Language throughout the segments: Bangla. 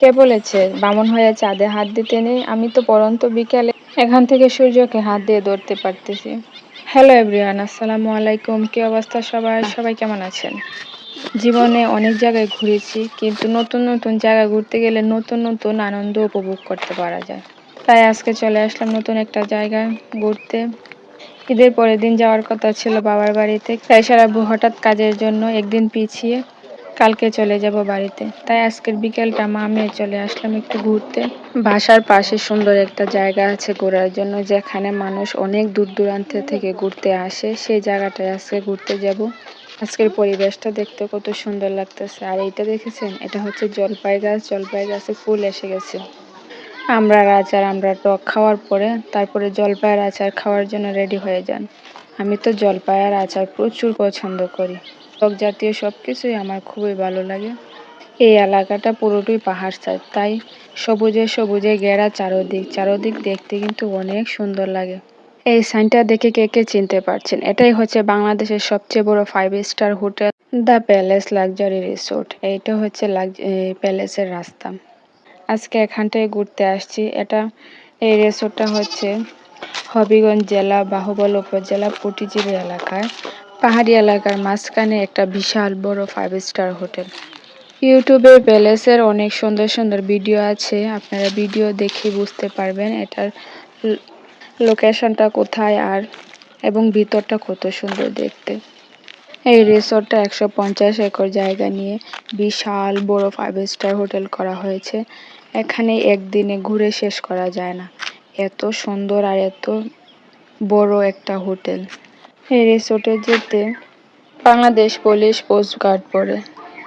কে বলেছে? বামন হয়ে চাঁদে হাত দিতে নেই। আমি তো পরন্ত বিকেলে এখান থেকে সূর্যকে হাত দিয়ে ধরতে পারতেছি। হ্যালো এভরিওয়ান, আসসালামু আলাইকুম। কি অবস্থা সবাই সবাই কেমন আছেন? জীবনে অনেক জায়গায় ঘুরেছি, কিন্তু নতুন নতুন জায়গা ঘুরতে গেলে নতুন নতুন আনন্দ উপভোগ করতে পারা যায়। তাই আজকে চলে আসলাম নতুন একটা জায়গায় ঘুরতে। ঈদের পরের দিন যাওয়ার কথা ছিল বাবার বাড়িতে। তাই সারা হঠাৎ কাজের জন্য একদিন পিছিয়ে কালকে চলে যাব বাড়িতে। তাই আজকের বিকেলটা মা মেয়ে চলে আসলাম একটু ঘুরতে। বাসার পাশে সুন্দর একটা জায়গা আছে ঘোরার জন্য, যেখানে মানুষ অনেক দূর দূরান্ত থেকে ঘুরতে আসে। সেই জায়গাটায় আজকে ঘুরতে যাব। আজকের পরিবেশটা দেখতে কত সুন্দর লাগতেছে। আর এইটা দেখেছেন? এটা হচ্ছে জলপাই গাছ জলপাই গাছে ফুল এসে গেছে। আমরা আচার আমরা টক খাওয়ার পরে তারপরে জলপাইয়ের আচার খাওয়ার জন্য রেডি হয়ে যান। আমি তো জলপাইয়ের আচার প্রচুর পছন্দ করি। টক জাতীয় সব কিছুই আমার খুবই ভালো লাগে। এই এলাকাটা পুরোটাই পাহাড় সাইড তাই সবুজে সবুজে ঘেরা চারোদিক চারোদিক দেখতে কিন্তু অনেক সুন্দর লাগে। এই সাইনটা দেখে কে কে চিনতে পারছেন? এটাই হচ্ছে বাংলাদেশের সবচেয়ে বড় five star hotel, the palace luxury resort. এইটা হচ্ছে প্যালেসের রাস্তা। আজকে এখানটায় ঘুরতে আসছি। এটা, এই রিসোর্টটা হচ্ছে হবিগঞ্জ জেলা বাহুবল উপজেলা পটিজিরি এলাকায়। পাহাড়ি এলাকার মাঝখানে একটা বিশাল বড় ফাইভ স্টার হোটেল। ইউটিউবে প্যালেসের অনেক সুন্দর সুন্দর ভিডিও আছে, আপনারা ভিডিও দেখে বুঝতে পারবেন এটার লোকেশনটা কোথায় আর, এবং ভিতরটা কত সুন্দর দেখতে। এই রিসোর্টটা একশো পঞ্চাশ একর জায়গা নিয়ে বিশাল বড় ফাইভ স্টার হোটেল করা হয়েছে। এখানে একদিনে ঘুরে শেষ করা যায় না। এত সুন্দর আর এত বড় একটা হোটেল। এই রিসোর্টে যেতে বাংলাদেশ পুলিশ পোস্ট গার্ড পরে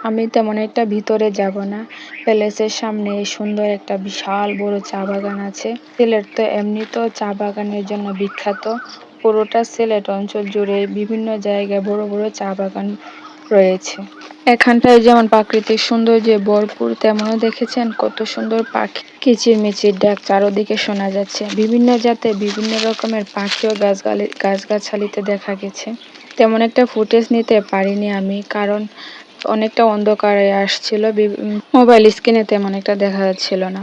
আমি তেমন একটা ভিতরে যাব না। প্যালেসের সামনে সুন্দর একটা বিশাল বড় চা বাগান আছে। সিলেট তো এমনিতেও চা বাগানের জন্য বিখ্যাত। পুরোটা সিলেট অঞ্চল জুড়ে বিভিন্ন জায়গায় বড় বড় চা বাগান রয়েছে। এখানটায় যেমন প্রাকৃতিক সৌন্দর্যে ভরপুর, তেমনও দেখেছেন কত সুন্দর পাখি। কিচিরমিচির ডাক চারোদিকে শোনা যাচ্ছে। বিভিন্ন জাতে বিভিন্ন রকমের পাখি ও গাছগাছালিতে দেখা গেছে। তেমন একটা ফুটেজ নিতে পারিনি আমি, কারণ অনেকটা অন্ধকারে আসছিল। মোবাইল স্ক্রিনে তেমন একটা দেখা যাচ্ছিল না।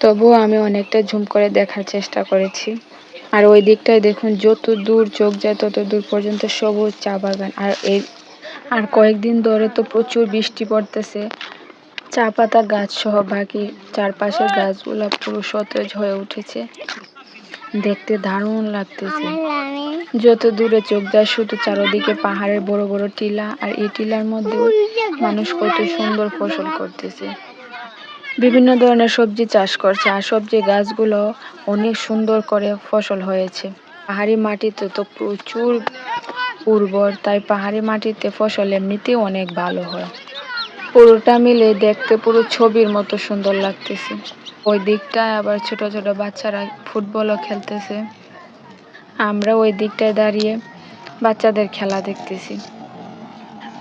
তবুও আমি অনেকটা ঝুম করে দেখার চেষ্টা করেছি। আর ওই দিকটায় দেখুন, যত দূর চোখ যায় তত দূর পর্যন্ত সবুজ চা বাগান। আর এই আর কয়েকদিন ধরে তো প্রচুর বৃষ্টি পড়তেছে। চা পাতা গাছ সহ বাকি চারপাশের গাছগুলো পুরো সতেজ হয়ে উঠেছে। দেখতে দারুণ লাগতেছে। যত দূরে চোখ যায় শুধু চারোদিকে পাহাড়ের বড় বড় টিলা আর এই টিলার মধ্যে মানুষ কত সুন্দর ফসল করতেছে। বিভিন্ন ধরনের সবজি চাষ করছে আর সবজি গাছগুলো অনেক সুন্দর করে ফসল হয়েছে। পাহাড়ি মাটিতে তো প্রচুর উর্বর, তাই পাহাড়ি মাটিতে ফসল এমনিতেই অনেক ভালো হয়। পুরোটা মিলে দেখতে পুরো ছবির মতো সুন্দর লাগতেছে। ওই দিকটায় আবার ছোট ছোট বাচ্চারা ফুটবলও খেলতেছে। আমরা ওই দিকটায় দাঁড়িয়ে বাচ্চাদের খেলা দেখতেছি।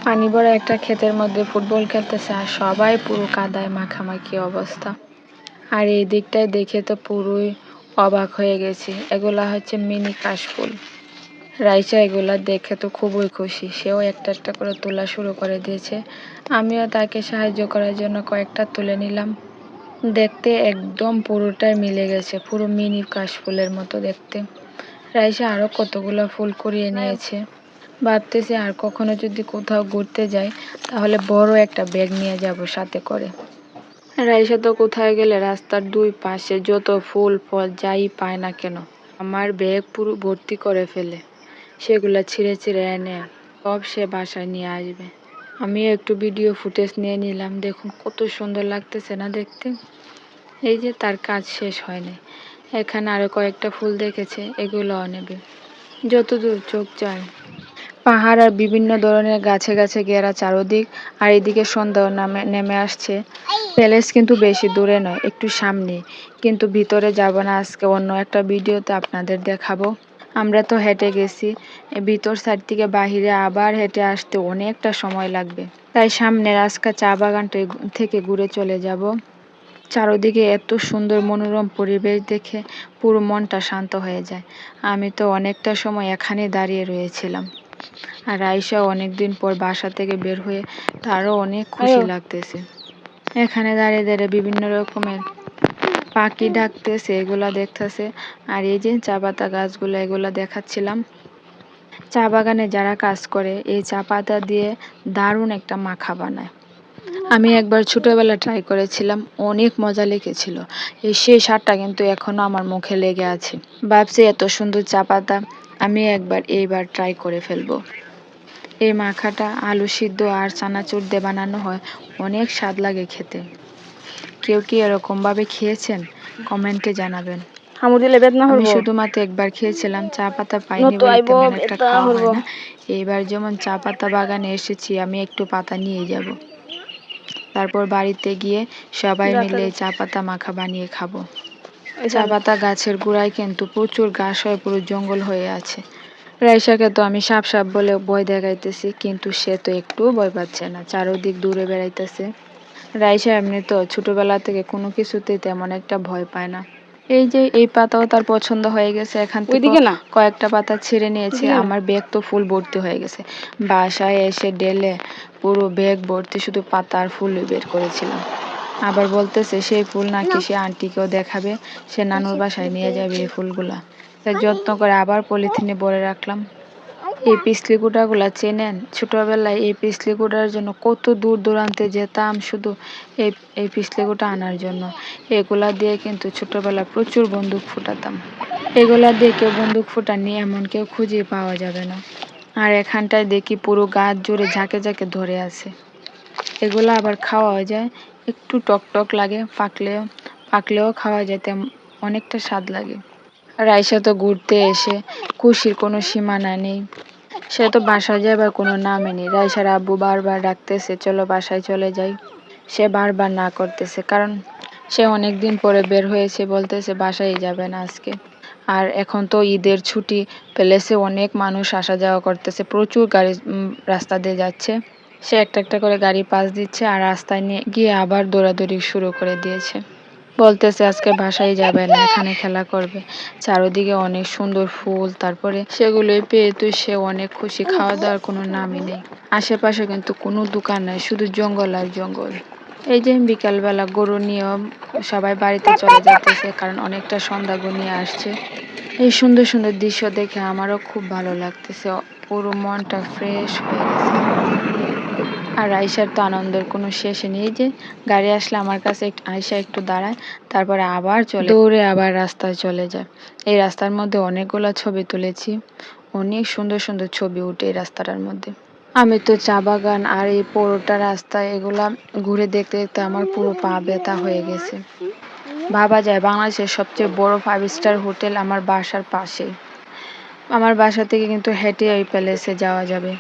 পানি ভরা একটা ক্ষেতের মধ্যে ফুটবল খেলতেছে আর সবাই পুরো কাদায় মাখামাখি অবস্থা। আর এই দিকটায় দেখে তো পুরোই অবাক হয়ে গেছি। এগুলা হচ্ছে মিনি কাশফুল। রাইসা, এগুলা দেখে তো খুবই খুশি। সেও একটা একটা করে তোলা শুরু করে দিয়েছে। আমিও তাকে সাহায্য করার জন্য কয়েকটা তুলে নিলাম। দেখতে একদম পুরোটাই মিলে গেছে, পুরো মিনি কাশফুলের মতো দেখতে। রাইসা আরও কতগুলো ফুল করিয়ে নিয়েছে। ভাবতেছি আর কখনো যদি কোথাও ঘুরতে যাই, তাহলে বড় একটা ব্যাগ নিয়ে যাব সাথে করে। রাইসা তো কোথায় গেলে রাস্তার দুই পাশে যত ফুল, ফল যাই পায় না কেন, আমার ব্যাগ পুরো ভর্তি করে ফেলে। সেগুলো ছিঁড়ে ছিঁড়ে এনে সব সে বাসায় নিয়ে আসবে। আমিও একটু ভিডিও ফুটেজ নিয়ে নিলাম। দেখুন কত সুন্দর লাগতেছে না দেখতে? এই যে তার কাজ শেষ হয়নি। এখানে আরও কয়েকটা ফুল দেখেছে, এগুলোও নেবে। যতদূর চোখ যায়। পাহাড় আর বিভিন্ন ধরনের গাছে গাছে ঘেরা চারোদিক, আর এদিকে সন্ধ্যাও নামে, নেমে আসছে। প্যালেস কিন্তু বেশি দূরে নয়, একটু সামনে কিন্তু ভিতরে যাব না, আজকে অন্য একটা ভিডিওতে আপনাদের দেখাবো। আমরা তো হেঁটে গেছি। ভিতর সাইড থেকে বাহিরে আবার হেঁটে আসতে অনেকটা সময় লাগবে। তাই সামনে আজকা চা বাগানটা থেকে ঘুরে চলে যাব। চারোদিকে এত সুন্দর মনোরম পরিবেশ দেখে পুরো মনটা শান্ত হয়ে যায়। আমি তো অনেকটা সময় এখানে দাঁড়িয়ে রয়েছিলাম। আর আয়সা অনেকদিন পর বাসা থেকে বের হয়ে তারও অনেক খুশি লাগতেছে। এখানে দাঁড়িয়ে দাঁড়িয়ে বিভিন্ন রকমের পাখি ডাকতেছে, এগুলা দেখতেছে। আর এই যে চা পাতা গাছগুলো, এগুলা দেখাচ্ছিলাম। চা বাগানে যারা কাজ করে, এই চা পাতা দিয়ে দারুণ একটা মাখা বানায়। আমি একবার ছোটবেলা ট্রাই করেছিলাম, অনেক মজা লেগেছিল। এই সেই স্বাদটা কিন্তু এখনও আমার মুখে লেগে আছে। ভাবছি এত সুন্দর চা পাতা, আমি একবার, এইবার ট্রাই করে ফেলব। এই মাখাটা আলু সিদ্ধ আর চানাচুর দিয়ে বানানো হয়, অনেক স্বাদ লাগে খেতে। কেউ কি এরকমভাবে খেয়েছেন? কমেন্টে জানাবেন। আমি শুধুমাত্র একবার খেয়েছিলাম চা পাতা পাইনি বলে তেমন একটা খাওয়া হয় না। এইবার যেমন চা পাতা বাগানে এসেছি আমি একটু পাতা নিয়ে যাব। তারপর বাড়িতে গিয়ে সবাই মিলে চা পাতা মাখা বানিয়ে খাব। চা পাতা গাছের গোড়ায় কিন্তু প্রচুর ঘাস হয়ে পুরো জঙ্গল হয়ে আছে। রাইসাকে তো আমি সাপ সাপ বলে ভয় দেখাইতেছি কিন্তু সে তো একটু ভয় পাচ্ছে না চারোদিক দূরে বেড়াইতেছে। রাইসা এমনি তো ছোটবেলা থেকে কোনো কিছুতে তেমন একটা ভয় পায় না। এই যে এই পাতাও তার পছন্দ হয়ে গেছে এখান থেকে না? কয়েকটা পাতা ছিঁড়ে নিয়েছে আমার ব্যাগ তো ফুল ভর্তি হয়ে গেছে। বাসায় এসে ডেলে পুরো ব্যাগ ভর্তি শুধু পাতা আর ফুল বের করেছিলাম। আবার বলতেছে সেই ফুল নাকি সে আন্টিকেও দেখাবে সে নানুর বাসায় নিয়ে যাবে এই ফুলগুলা। তাই যত্ন করে আবার পলিথিনে ভরে রাখলাম। এই পিসলি গুঁড়াগুলা চেনেন? ছোটবেলায় এই পিসলি গুঁড়ার জন্য কত দূর দূরান্তে যেতাম শুধু এই এই পিসলি গুঁড়া আনার জন্য। এগুলা দিয়ে কিন্তু ছোটবেলায় প্রচুর বন্দুক ফুটাতাম। এগুলা দিয়ে কেউ বন্দুক ফুটানি এমন কেউ খুঁজে পাওয়া যাবে না। আর এখানটায় দেখি পুরো গাছ জুড়ে ঝাঁকে ঝাঁকে ধরে আছে। এগুলো আবার খাওয়া যায়, একটু টক টক লাগে, পাকলেও পাকলেও খাওয়া যায় তেমন অনেকটা স্বাদ লাগে। রাইসা তো ঘুরতে এসে খুশির কোনো সীমানা নেই। সে তো বাসায় যাবার কোনো নামে নেই। রাইসার আব্বু বারবার ডাকতেছে, চলো বাসায় চলে যাই। সে বারবার না করতেছে, কারণ সে অনেক দিন পরে বের হয়েছে, বলতেছে বাসায় যাবে না আজকে। আর এখন তো ঈদের ছুটি পেলেছে অনেক মানুষ আসা যাওয়া করতেছে, প্রচুর গাড়ি রাস্তা দিয়ে যাচ্ছে। সে একটা একটা করে গাড়ি পাস দিচ্ছে আর রাস্তায় নিয়ে গিয়ে আবার দৌড়াদৌড়ি শুরু করে দিয়েছে। বলতেছে আজকে বাসায় যাবে না, এখানে খেলা করবে। চারোদিকে অনেক সুন্দর ফুল, তারপরে সেগুলোই পেয়ে তো সে অনেক খুশি। খাওয়া দাওয়ার কোনো নামই নেই। আশেপাশে কিন্তু কোনো দোকান নাই, শুধু জঙ্গল আর জঙ্গল। এই যে বিকালবেলা গরু নিয়েও সবাই বাড়িতে চলে যাইতেছে, কারণ অনেকটা সন্ধ্যা গনিয়ে আসছে। এই সুন্দর সুন্দর দৃশ্য দেখে আমারও খুব ভালো লাগতেছে। পুরো মনটা ফ্রেশ হয়ে গেছে। আর আয়সার তো আনন্দের কোনো শেষ নেই যে, গাড়ি আসলে আমার কাছে আয়সা একটু দাঁড়ায়, তারপরে আবার চলে দৌড়ে আবার রাস্তায় চলে যায়। এই রাস্তার মধ্যে অনেকগুলো ছবি তুলেছি। অনেক সুন্দর সুন্দর ছবি উঠে এই রাস্তাটার মধ্যে। আমি তো চা বাগান আর এই পুরোটা রাস্তা এগুলা ঘুরে দেখতে দেখতে আমার পুরো পা ব্যথা হয়ে গেছে। ভাবা যায় বাংলাদেশের সবচেয়ে বড় ফাইভ স্টার হোটেল আমার বাসার পাশেই। আমার বাসা থেকে কিন্তু হেঁটে ওই প্যালেসে যাওয়া যাবে।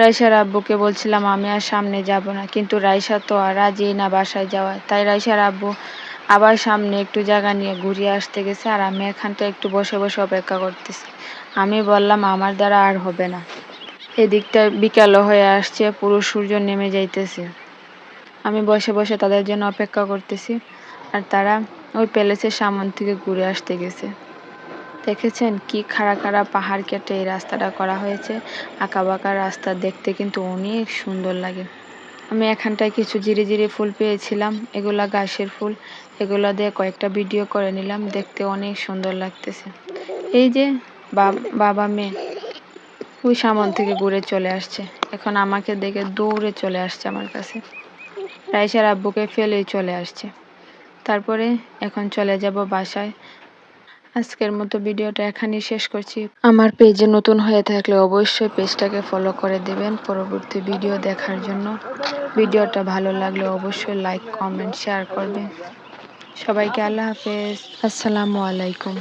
রাইসার আব্বুকে বলছিলাম আমি আর সামনে যাব না। কিন্তু রাইসা তো আর রাজি না বাসায় যাওয়া তাই রাইসার আব্বু আবার সামনে একটু জায়গা নিয়ে ঘুরিয়ে আসতে গেছে আর আমি এখানটা একটু বসে বসে অপেক্ষা করতেছি। আমি বললাম আমার দ্বারা আর হবে না। এদিকটা বিকালও হয়ে আসছে পুরো সূর্য নেমে যাইতেছে। আমি বসে বসে তাদের জন্য অপেক্ষা করতেছি আর তারা ওই প্যালেসের সামন থেকে ঘুরে আসতে গেছে। দেখেছেন কি খাড়া খাড়া পাহাড় কেটে এই রাস্তাটা করা হয়েছে? বাঁকা রাস্তা দেখতে কিন্তু অনেক সুন্দর লাগে। আমি এখানটায় কিছু জিরি জিরি ফুল পেয়েছিলাম, এগুলা গাছের ফুল। এগুলো দিয়ে কয়েকটা ভিডিও করে নিলাম, দেখতে অনেক সুন্দর লাগতেছে। এই যে বাবা মেয়ে, ওই সামন থেকে ঘুরে চলে আসছে। এখন আমাকে দেখে দৌড়ে চলে আসছে আমার কাছে। রাইসার আব্বুকে ফেলে চলে আসছে। তারপরে এখন চলে যাব বাসায়। আজকের মতো ভিডিওটা এখানেই শেষ করছি। আমার পেজে নতুন হয়ে থাকলে অবশ্যই পেজটাকে ফলো করে দেবেন পরবর্তী ভিডিও দেখার জন্য। ভিডিওটা ভালো লাগলে অবশ্যই লাইক কমেন্ট শেয়ার করবেন। সবাইকে আল্লাহ হাফেজ। আসসালামু আলাইকুম।